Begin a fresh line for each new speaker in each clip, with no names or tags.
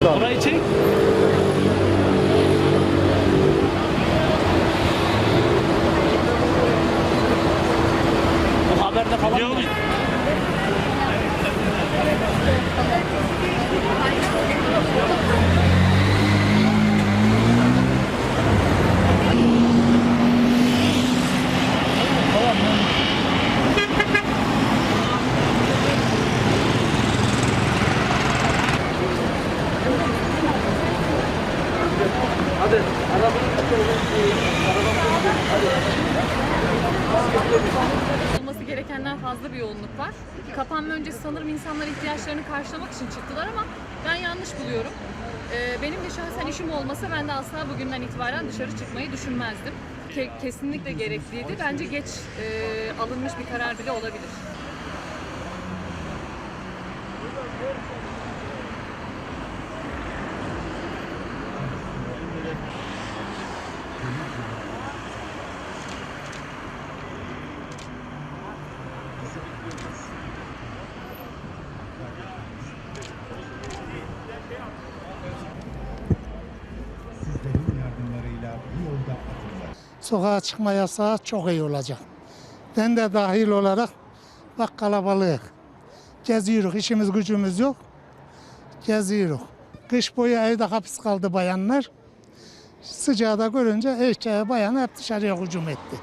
Right.
Olması gerekenden fazla bir yoğunluk var. Kapanma öncesi sanırım insanlar ihtiyaçlarını karşılamak için çıktılar ama ben yanlış buluyorum. Ee, benim de şahsen işim olmasa ben de asla bugünden itibaren dışarı çıkmayı düşünmezdim. Ke- kesinlikle gerekliydi. Bence geç e, alınmış bir karar bile olabilir.
Sokağa çıkma yasağı çok iyi olacak. Ben de dahil olarak bak kalabalık. Geziyoruz, işimiz gücümüz yok. Geziyoruz. Kış boyu evde hapis kaldı bayanlar. Sıcağı da görünce erkeğe bayanı hep dışarıya hücum etti.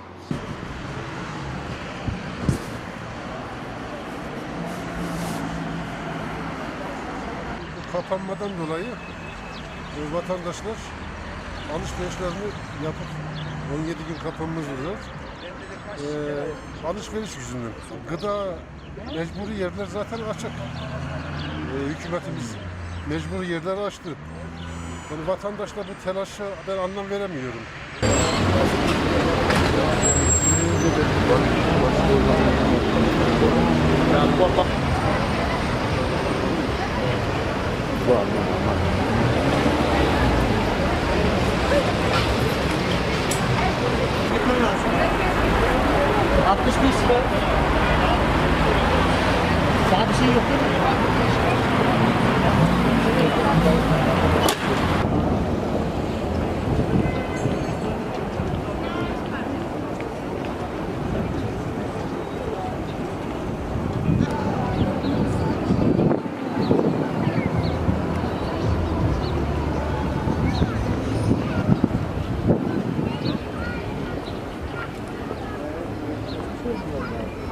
kapanmadan dolayı e, vatandaşlar alışverişlerini yapıp 17 gün kapanmamız var. E, alışveriş yüzünden. Gıda mecburi yerler zaten açık. E, hükümetimiz mecburi yerleri açtı. Yani vatandaşla bu telaşa ben anlam veremiyorum.
Bak, bak. Daha bir şey yok değil mi? coisa legal.